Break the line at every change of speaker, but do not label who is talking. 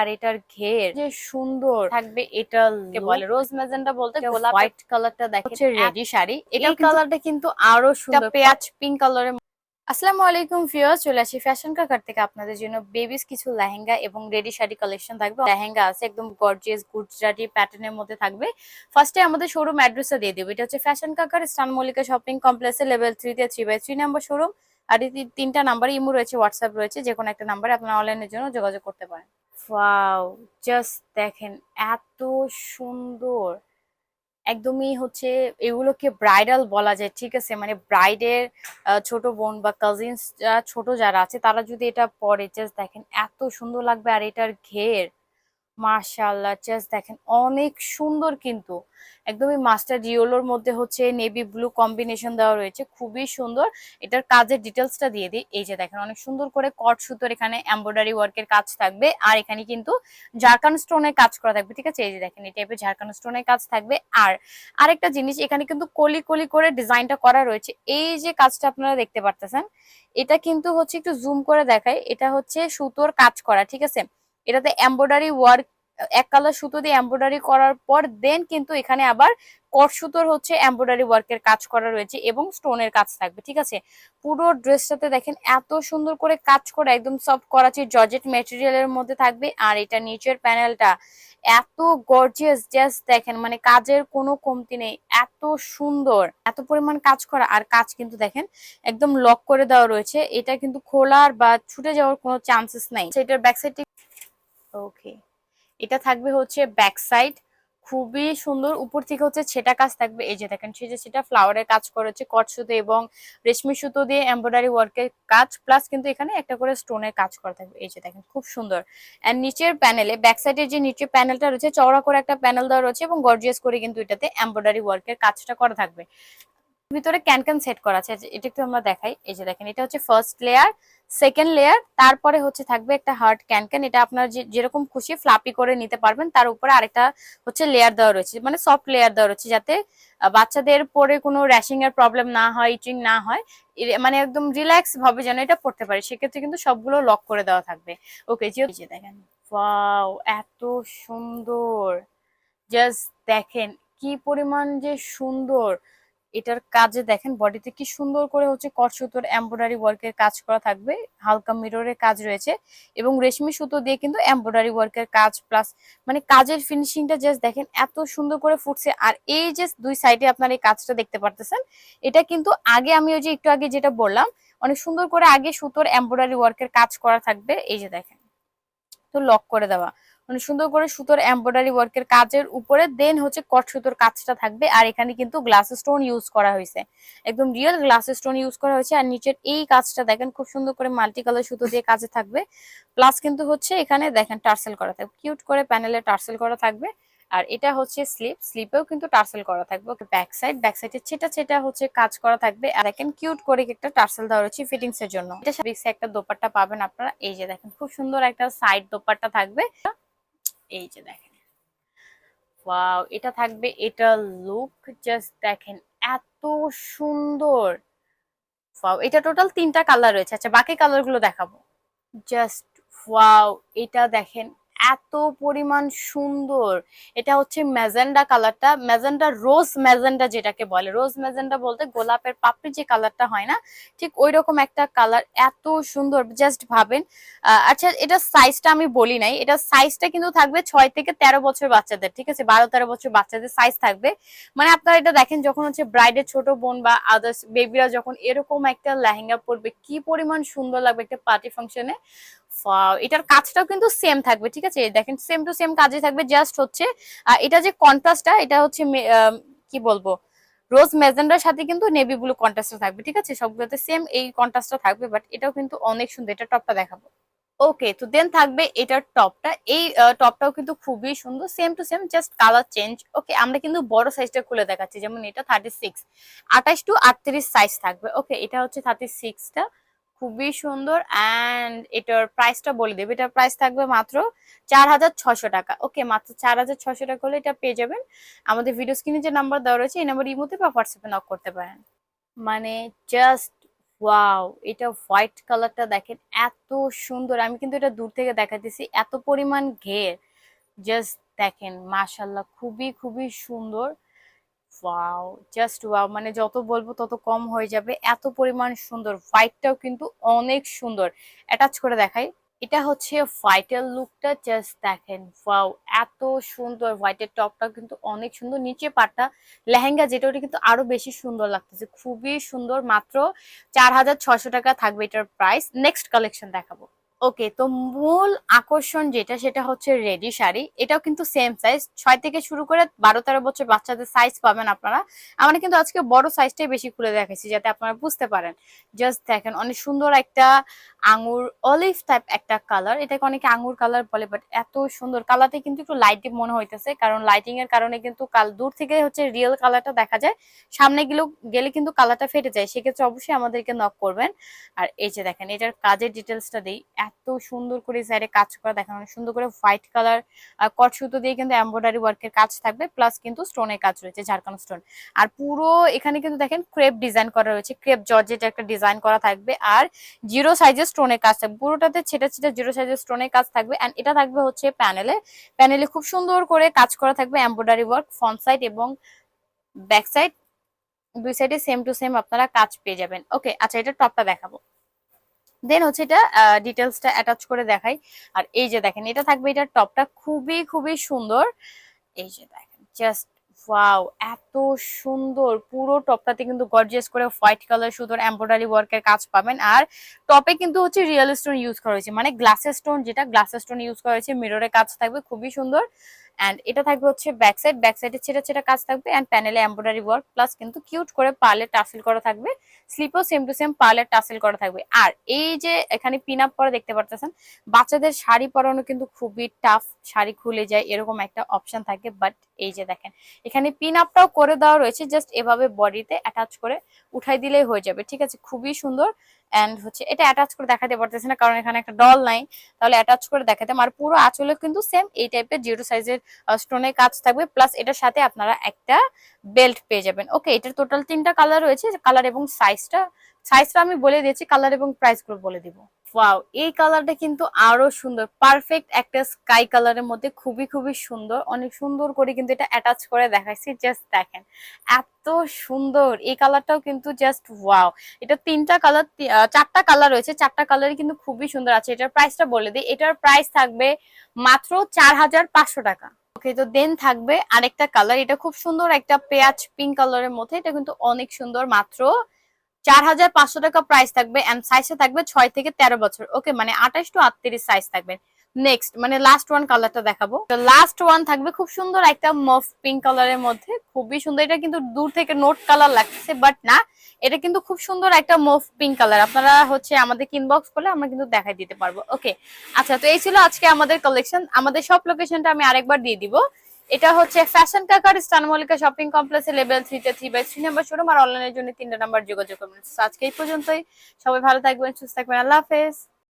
আর এটার ঘের যে সুন্দর। থাকবে এটা বলে? রোজ ম্যাজেন্ডা বলতে গোলাপ হোয়াইট কালারটা দেখে রেডি শাড়ি। এটা কালারটা কিন্তু আরও সুন্দর। পেঁয়াজ পিঙ্ক কালারের আসসালামু আলাইকুম ভিউয়ার চলে আসি ফ্যাশন কাকার থেকে আপনাদের জন্য বেবিস কিছু লেহেঙ্গা এবং রেডি শাড়ি কালেকশন থাকবে। লেহেঙ্গা আছে একদম গর্জিয়াস গুজরাটি প্যাটার্নের মধ্যে থাকবে। ফার্স্টে আমাদের শোরুম অ্যাড্রেসটা দিয়ে দেবো। এটা হচ্ছে ফ্যাশন কাকার স্টান মল্লিকা শপিং কমপ্লেক্সের লেভেল থ্রিতে three by three number showroom আর এই তিনটা নাম্বার ইমো রয়েছে হোয়াটসঅ্যাপ রয়েছে যে কোনো একটা নাম্বারে আপনারা অনলাইনের জন্য যোগাযোগ করতে পারেন। ওয়াও জাস্ট দেখেন, এত সুন্দর। একদমই হচ্ছে এগুলোকে ব্রাইডাল বলা যায়, ঠিক আছে? মানে ব্রাইডের ছোট বোন বা কাজিনস ছোট যারা আছে, তারা যদি এটা পরে জাস্ট দেখেন, এত সুন্দর লাগবে আর এটার ঘের। মাশাআল্লাহ জাস্ট দেখেন অনেক সুন্দর কিন্তু। একদমই মাস্টার জিওলোর মধ্যে হচ্ছে নেভি ব্লু কম্বিনেশন দেওয়া রয়েছে, খুবই সুন্দর। এটার কাজের ডিটেলসটা দিয়ে দিই। এই যে দেখেন, অনেক সুন্দর করে কট সুতোর এখানে এমব্রয়ডারি ওয়ার্কের কাজ থাকবে। আর এখানে কিন্তু ঝাড়খান স্টোনের কাজ করা থাকবে, ঠিক আছে? এই যে দেখেন, এই টাইপের ঝাড়খান স্টোনের কাজ থাকবে। আর আরেকটা জিনিস, এখানে কিন্তু কলি কলি করে ডিজাইনটা করা রয়েছে। এই যে কাজটা আপনারা দেখতে পারতেছেন, এটা কিন্তু হচ্ছে একটু জুম করে দেখাই। এটা হচ্ছে সুতোর কাজ করা, ঠিক আছে? এটাতে এমব্রয়ডারি ওয়ার্ক এক কালার সুতো দিয়ে এমব্রয়ডারি করার পর দেন কিন্তু এখানে আবার কট সুতোর হচ্ছে এমব্রয়ডারি ওয়ার্কের কাজ করা রয়েছে এবং স্টোনের কাজ থাকবে, ঠিক আছে? পুরো ড্রেসটাতে দেখেন এত সুন্দর করে কাজ করা একদম সফট করাচি জর্জেট মেটেরিয়ালের মধ্যে থাকবে আর এটা নিচের প্যানেলটা এত গর্জিয়াস জাস্ট দেখেন মানে কাজের কোনো কমতি নেই, এত সুন্দর, এত পরিমাণ কাজ করা আর কাজ কিন্তু দেখেন একদম লক করে দেওয়া রয়েছে, এটা কিন্তু খোলার বা ছুটে যাওয়ার কোনো চান্সেস নাই। সেটার ব্যাক সাইড ওকে। এটা থাকবে হচ্ছে ব্যাক সাইড খুবই সুন্দর। উপর থেকে হচ্ছে ছেটা কাজ থাকবে। এই যে দেখেন, সে যে সেটা ফ্লাওয়ারের কাজ করেছে, কট সুতো এবং রেশমি সুতো দিয়ে এমব্রয়ডারি ওয়ার্কের কাজ প্লাস কিন্তু এখানে একটা করে স্টোনের কাজ করা থাকবে। এই যে দেখেন, খুব সুন্দর। এন্ড নিচের প্যানেলে ব্যাক সাইডের যে নিচের প্যানেলটা রয়েছে, চওড়া করে একটা প্যানেল দেওয়া রয়েছে এবং গর্জিয়াস করে কিন্তু এটাতে এমব্রয়ডারি ওয়ার্কের কাজটা করা থাকবে। ভিতরে ক্যান ক্যান সেট করা আছে। এটা একটু আমরা দেখাই। এই যে দেখেন, এটা হচ্ছে ফার্স্ট লেয়ার সেকেন্ড লেয়ার তারপরে হচ্ছে থাকবে একটা হার্ড ক্যান ক্যান এটা আপনার যেরকম খুশি ফ্লাপি করে নিতে পারবেন, তার উপরে আরেকটা হচ্ছে লেয়ার দেওয়া রয়েছে। মানে সফট লেয়ার দেওয়া রয়েছে যাতে বাচ্চাদের পরে কোনো র্যাশিং এর প্রবলেম না হয় ইচিং না হয় মানে একদম রিল্যাক্স ভাবে যেন এটা পড়তে পারে। সেক্ষেত্রে কিন্তু সবগুলো লক করে দেওয়া থাকবে। ওকে যে দেখেন ওয়াও এত সুন্দর। জাস্ট দেখেন, কি পরিমাণ যে সুন্দর। এটার কাজে দেখেন বডিতে কি সুন্দর করে হচ্ছে কট সুতোর এমব্রয়ডারি ওয়ার্কের কাজ করা থাকবে, হালকা মিররের কাজ রয়েছে এবং রেশমি সুতো দিয়ে কিন্তু এমব্রয়ডারি ওয়ার্কের কাজ প্লাস মানে কাজের ফিনিশিংটা জাস্ট দেখেন এত সুন্দর করে ফুটছে আর এই যে দুই সাইডে আপনার এই কাজটা দেখতে পারতেছেন, এটা কিন্তু আগে আমি ওই যে একটু আগে যেটা বললাম, অনেক সুন্দর করে আগে সুতোর এমব্রয়ডারি ওয়ার্কের কাজ করা থাকবে, এই যে দেখেন। তো লক করে দেওয়া। মানে সুন্দর করে সুতোর এমব্রয়ডারি ওয়ার্কের কাজের উপরে দেন হচ্ছে কট সুতোর কাজটা থাকবে। আর এখানে কিন্তু গ্লাস স্টোন ইউজ করা হয়েছে। একদম রিয়েল গ্লাস স্টোন ইউজ করা হয়েছে। আর নিচের এই কাজটা দেখেন, খুব সুন্দর করে মাল্টি কালার সুতো দিয়ে কাজে থাকবে। প্লাস কিন্তু হচ্ছে এখানে দেখেন টার্সেল করা থাকবে। কিউট করে প্যানেলে টার্সেল করা থাকবে। আর এটা হচ্ছে স্লিপ স্লিপেও কিন্তু টার্সেল করা থাকবে। ব্যাক সাইড ব্যাক সাইডে ছেটা ছেটা হচ্ছে কাজ করা থাকবে। আর দেখেন কিউট করে একটা টার্সেল দেওয়া রয়েছে ফিটিংস এর জন্য। এটা একটা দোপাট্টা পাবেন আপনারা। এই যে দেখেন, খুব সুন্দর একটা সাইড দোপাট্টা থাকবে। এই যে দেখেন। ওয়াও এটা থাকবে, এটা লুক জাস্ট দেখেন, এত সুন্দর। ওয়াও এটা টোটাল তিনটা কালার রয়েছে। আচ্ছা বাকি কালারগুলো দেখাবো। জাস্ট ওয়াও এটা দেখেন এত পরিমাণ সুন্দর। এটা হচ্ছে ম্যাজেন্ডা কালারটা। ম্যাজেন্ডা, রোজ ম্যাজেন্ডা যেটাকে বলে। রোজ ম্যাজেন্ডা বলতে গোলাপের পাপড়ি যে কালারটা হয় না, ঠিক ওই রকম একটা কালার। এত সুন্দর। জাস্ট ভাবেন আচ্ছা এটা সাইজটা আমি বলি নাই। এটা সাইজটা কিন্তু থাকবে ছয় থেকে তেরো বছর বাচ্চাদের, ঠিক আছে? বারো, তেরো বছর বাচ্চাদের সাইজ থাকবে। মানে আপনারা এটা দেখেন, যখন হচ্ছে ব্রাইডের ছোট বোন বা আদার্স বেবিরা যখন এরকম একটা লেহেঙ্গা পরবে, কি পরিমাণ সুন্দর লাগবে একটা পার্টি ফাংশনে এটার কাজটাও কিন্তু সেম থাকবে, ঠিক আছে? দেখেন সেম টু সেম কাজে থাকবে জাস্ট হচ্ছে এটা যে কন্ট্রাস্টটা এটা হচ্ছে কি বলব? রোজ মেজেন্ডার সাথে কিন্তু নেভি ব্লু কন্ট্রাস্টটা থাকবে, ঠিক আছে? সবগুলোতে সেম এই কন্ট্রাস্টটা থাকবে বাট এটাও কিন্তু অনেক সুন্দর, এটা টপটা দেখাবো। ওকে তো দেন থাকবে এটার টপটা এই টপটাও কিন্তু খুবই সুন্দর same to same just colour change okay আমরা কিন্তু বড় সাইজটা খুলে দেখাচ্ছি, যেমন এটা থার্টি সিক্স আঠাশ টু আটত্রিশ সাইজ থাকবে। ওকে এটা হচ্ছে থার্টি সিক্সটা খুবই সুন্দর অ্যান্ড এটার প্রাইসটা বলে দেবে। এটার প্রাইস থাকবে মাত্র চার হাজার ছশো টাকা। ওকে মাত্র চার হাজার ছশো টাকা হলে এটা পেয়ে যাবেন। আমাদের ভিডিও স্ক্রিনে যে নাম্বার দেওয়া রয়েছে, এই নাম্বার ইমোতে বা হোয়াটসঅ্যাপে নক করতে পারেন। মানে জাস্ট ওয়াও এটা হোয়াইট কালারটা দেখেন, এত সুন্দর। আমি কিন্তু এটা দূর থেকে দেখাতেছি, এত পরিমাণ ঘের। জাস্ট দেখেন মাশাল্লাহ খুবই খুবই সুন্দর। ওয়াও জাস্ট ওয়াও মানে যত বলব তত কম হয়ে যাবে। এত পরিমাণ সুন্দর হোয়াইটটাও কিন্তু অনেক সুন্দর। অ্যাটাচ করে দেখাই। এটা হচ্ছে হোয়াইটের লুকটা জাস্ট দেখেন ওয়াও এত সুন্দর। হোয়াইটের টপটাও কিন্তু অনেক সুন্দর। নিচে পাটটা, লেহেঙ্গা যেটা, ওটা কিন্তু আরও বেশি সুন্দর লাগতেছে। খুবই সুন্দর, মাত্র চার হাজার ছয়শো টাকা থাকবে এটার প্রাইস নেক্সট কালেকশন দেখাবো। ওকে, তো মূল আকর্ষণ যেটা, সেটা হচ্ছে রেডি শাড়ি। এটাও কিন্তু সেম সাইজ ছয় থেকে শুরু করে বারো তেরো বছর বাচ্চাদের সাইজ পাবেন আপনারা। আমরা কিন্তু আজকে বড় সাইজটাই বেশি খুলে দেখাচ্ছি যাতে আপনারা বুঝতে পারেন। জাস্ট দেখেন, অনেক সুন্দর একটা আঙুর অলিভ টাইপ একটা কালার এটাকে অনেকে আঙুর কালার বলে বাট এত সুন্দর। কালারটা কিন্তু একটু লাইট মনে হইতেছে, কারণ লাইটিং এর কারণে কিন্তু কাল দূর থেকে হচ্ছে রিয়েল কালারটা দেখা যায়। সামনে গেলেও, গেলে কিন্তু কালারটা ফেটে যায়। সেক্ষেত্রে অবশ্যই আমাদেরকে নক করবেন। আর এই যে দেখেন, এটার কাজের ডিটেলসটা দিই। এত সুন্দর করে সাইডে কাজ করা দেখেন, অনেক সুন্দর করে হোয়াইট কালার কট সুতো দিয়ে কিন্তু এমব্রয়ডারি ওয়ার্কের কাজ থাকবে প্লাস কিন্তু স্টোনের কাজ রয়েছে ঝাড়খান্ড স্টোন আর পুরো এখানে কিন্তু দেখেন ক্রেপ ডিজাইন করা রয়েছে ক্রেপ জর্জেট একটা ডিজাইন করা থাকবে, আর জিরো সাইজের স্টোনের কাজ থাকবে, পুরোটাতে ছেটা ছেটা জিরো সাইজের স্টোনের কাজ থাকবে এন্ড এটা থাকবে হচ্ছে প্যানেলে প্যানেলে খুব সুন্দর করে কাজ করা থাকবে এমব্রয়ডারি ওয়ার্ক ফ্রন্ট সাইড এবং ব্যাক সাইড দুই সাইডে সেম টু সেম আপনারা কাজ পেয়ে যাবেন। ওকে আচ্ছা এটা টপটা দেখাবো। দেন হচ্ছে এটা ডিটেলসটা অ্যাটাচ করে দেখাই। আর এই যে দেখেন, এটা থাকবে, এটার টপটা খুবই খুবই সুন্দর। এই যে দেখেন জাস্ট ওয়াও এত সুন্দর। পুরো টপটাতে কিন্তু গর্জিয়াস করে হোয়াইট কালার সুন্দর এমব্রয়ডারি ওয়ার্কের কাজ পাবেন। আর টপে কিন্তু হচ্ছে রিয়েল স্টোন ইউজ করা হয়েছে। মানে গ্লাসের স্টোন যেটা গ্লাসের স্টোন ইউজ করা হয়েছে মিররের কাজ থাকবে, খুবই সুন্দর। অ্যান্ড এটা থাকবে হচ্ছে ব্যাক সাইড ব্যাক সাইডে ছেটা ছেটা কাজ থাকবে অ্যান্ড প্যানেলে এমব্রয়ডারি ওয়ার্ক প্লাস কিন্তু কিউট করে পার্লে টাসেল করা থাকবে। স্লিপও সেম টু সেম পার্লে টাসেল করা থাকবে। আর এই যে এখানে পিন আপ করা দেখতে পারতেছেন, বাচ্চাদের শাড়ি পরানো কিন্তু খুবই টাফ শাড়ি খুলে যায়, এরকম একটা অপশন থাকে। বাট এই যে দেখেন, এখানে পিন আপটাও করে দেওয়া রয়েছে জাস্ট এভাবে বডিতে অ্যাটাচ করে উঠাই দিলেই হয়ে যাবে। ঠিক আছে? খুবই সুন্দর। অ্যান্ড হচ্ছে এটা অ্যাটাচ করে দেখাতে পারতেছে না, কারণ এখানে একটা ডল নাই। তাহলে অ্যাটাচ করে দেখাতে আর পুরো আঁচলে কিন্তু সেম এই টাইপের জিরো সাইজের স্টোনের কাজ থাকবে। প্লাস এটার সাথে আপনারা একটা বেল্ট পেয়ে যাবেন। ওকে এটার টোটাল তিনটা কালার রয়েছে। কালার এবং সাইজটা সাইজটা আমি বলে দিয়েছি। কালার এবং প্রাইসগুলো বলে দিব। ওয়াও এই কালারটা কিন্তু আরও সুন্দর। পারফেক্ট একটা স্কাই কালারের মধ্যে খুবই খুবই সুন্দর। অনেক সুন্দর করে কিন্তু এটা অ্যাটাচ করে দেখাইছি জাস্ট দেখেন। এত সুন্দর! এই কালারটাও কিন্তু জাস্ট ওয়াও এটা তিনটা কালার চারটা কালার রয়েছে। চারটা কালারই কিন্তু খুবই সুন্দর আছে। এটার প্রাইসটা বলে দিই। এটার প্রাইস থাকবে মাত্র চার হাজার পাঁচশো টাকা। ওকে তো দেন থাকবে আরেকটা কালার এটা খুব সুন্দর একটা পেঁয়াজ পিঙ্ক কালারের মধ্যে। এটা কিন্তু অনেক সুন্দর, মাত্র চার হাজার পাঁচশো টাকা প্রাইস থাকবে অ্যান্ড সাইজটা থাকবে ছয় থেকে তেরো বছর। ওকে মানে আঠাশ টু আটত্রিশ সাইজ থাকবে। নেক্সট মানে লাস্ট ওয়ান কালারটা দেখাবো। লাস্ট ওয়ান থাকবে খুব সুন্দর একটা মফ পিঙ্ক কালারের মধ্যে। খুবই সুন্দর। এটা কিন্তু দূর থেকে নোট কালার লাগছে বাট না, এটা কিন্তু খুব সুন্দর একটা মফ পিঙ্ক কালার আপনারা হচ্ছে আমাদের ইনবক্স করলে আমরা কিন্তু দেখাই দিতে পারব। ওকে আচ্ছা তো এই ছিল আজকে আমাদের কালেকশন আমাদের সব লোকেশনটা আমি আরেকবার দিয়ে দিব। এটা হচ্ছে ফ্যাশন কাকার স্টান মল্লিকা শপিং কমপ্লেক্সে লেভেল থ্রিতে three by three number showroom আর অনলাইনের জন্য তিনটা নাম্বার যোগাযোগ করবেন আজকে এই পর্যন্তই। সবাই ভালো থাকবেন, সুস্থ থাকবেন। আল্লাহ হাফেজ।